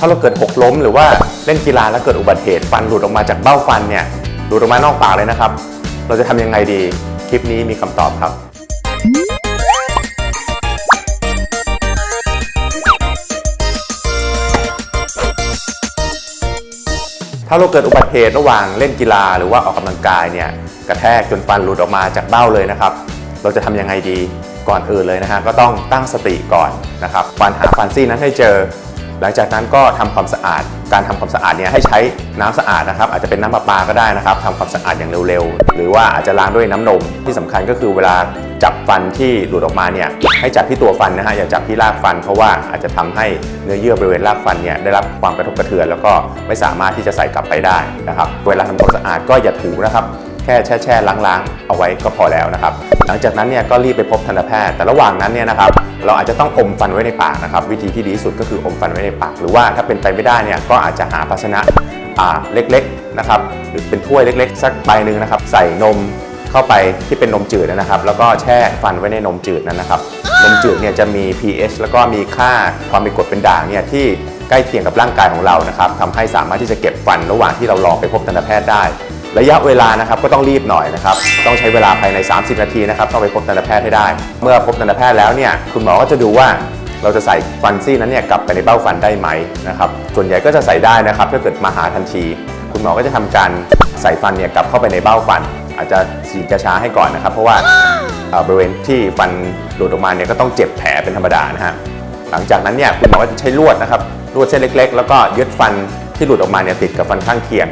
ถ้าเราเกิดหกล้มหรือว่าเล่นกีฬาแล้วเกิดอุบัติเหตุฟันหลุดออกมาจากเบ้าฟันเนี่ยหลุดออกมานอกปากเลยนะครับ เราจะทำยังไงดีคลิปนี้มีคำตอบครับ ถ้าเราเกิดอุบัติเหตุระหว่างเล่นกีฬาหรือว่าออกกำลังกายเนี่ยกระแทกจนฟันหลุดออกมาจากเบ้าเลยนะครับ เราจะทำยังไงดีก่อนอื่นเลยนะฮะก็ต้องตั้งสติก่อนนะครับควานหาฟันซี่นั้นให้เจอ หลังจากนั้นก็ทำความสะอาด การทำความสะอาดเนี่ยให้ใช้น้ำสะอาดนะครับ อาจจะเป็นน้ำประปาก็ได้นะครับทำความสะอาดอย่างเร็วๆ หรือว่าอาจจะล้างด้วยน้ำนม ที่สำคัญก็คือเวลาจับฟันที่หลุดออกมาเนี่ยให้จับที่ตัวฟันนะฮะอย่าจับที่รากฟัน เพราะว่าอาจจะทำให้เนื้อเยื่อบริเวณรากฟันเนี่ยได้รับความกระทบกระเทือน แล้วก็ไม่สามารถที่จะใส่กลับไปได้นะครับ เวลาทำความสะอาดก็อย่าถูนะครับ ค่แช่แช่ล้างๆ เอาไว้ก็พอแล้วนะครับ หลังจากนั้นเนี่ยก็รีบไปพบทันตแพทย์ แต่ระหว่างนั้นเนี่ยนะครับเราอาจจะต้องอมฟันไว้ในปากนะครับ วิธีที่ดีที่สุดก็คืออมฟันไว้ในปาก หรือว่าถ้าเป็นไปไม่ได้เนี่ยก็อาจจะหาภาชนะอ่าเล็กๆนะครับหรือเป็นถ้วยเล็กๆ สักใบหนึ่งนะครับ ใส่นมเข้าไปที่เป็นนมจืดนะครับ แล้วก็แช่ฟันไว้ในนมจืดนั้นนะครับนมจืดเนี่ยจะมี pH แล้วก็มีค่าความเป็นกรดเป็นด่างเนี่ยที่ใกล้เคียงกับร่างกายของเรานะครับทำให้สามารถที่จะเก็บฟันระหว่างที่เรารอไปพบทันตแพทย์ได้ ระยะเวลานะครับก็ต้องรีบหน่อยนะครับต้องใช้เวลาภายใน 30 นาทีนะครับต้องไปพบทันตแพทย์ให้ได้ เมื่อพบทันตแพทย์แล้วเนี่ยคุณหมอก็จะดูว่าเราจะใส่ฟันซี่นั้นเนี่ยกลับไปในเบ้าฟันได้ไหมนะครับส่วนใหญ่ก็จะใส่ได้นะครับถ้าเกิดมาหาทันที คุณหมอก็จะทำการใส่ฟันเนี่ยกลับเข้าไปในเบ้าฟัน อาจจะสีจะช้าให้ก่อนนะครับ เพราะว่าบริเวณที่ฟันหลุดออกมาเนี่ยก็ต้องเจ็บแผลเป็นธรรมดานะฮะหลังจากนั้นเนี่ยคุณหมอก็จะใช้ลวดนะครับลวดเส้นเล็ก ๆ แล้วก็ยึดฟันที่หลุดออกมาเนี่ยติดกับฟันข้างเคียง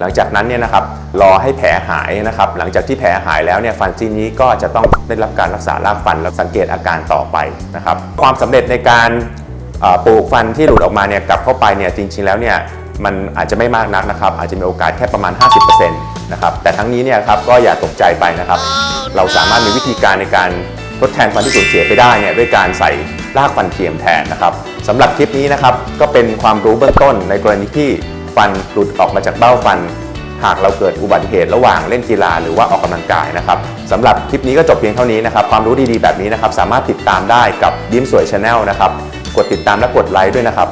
หลังจากนั้นเนี่ยนะครับรอให้แผลหายนะครับหลังจากที่แผลหายแล้วเนี่ยฟันซี่นี้ก็จะต้องได้รับการรักษารากฟันและสังเกตอาการต่อไปนะครับความสำเร็จในการปลูกฟันที่หลุดออกมาเนี่ยกลับเข้าไปเนี่ยจริง ๆ แล้วเนี่ยมันอาจจะไม่มากนักนะครับอาจจะมีโอกาสแค่ประมาณ 50%นะครับแต่ทั้งนี้เนี่ยครับก็อย่าตกใจไปนะครับ เราสามารถมีวิธีการในการทดแทนฟันที่สูญเสียไปได้เนี่ยด้วยการใส่รากฟันเทียมแทนนะครับสำหรับคลิปนี้นะครับก็เป็นความรู้เบื้องต้นในกรณีที่ ฟันหลุดออกมาจากเบ้าฟัน หากเราเกิดอุบัติเหตุระหว่างเล่นกีฬาหรือว่าออกกำลังกายนะครับสำหรับคลิปนี้ก็จบเพียงเท่านี้นะครับ ความรู้ดีๆแบบนี้นะครับ สามารถติดตามได้กับยิ้มสวยชาแนลนะครับ กดติดตามและกดไลค์ด้วยนะครับ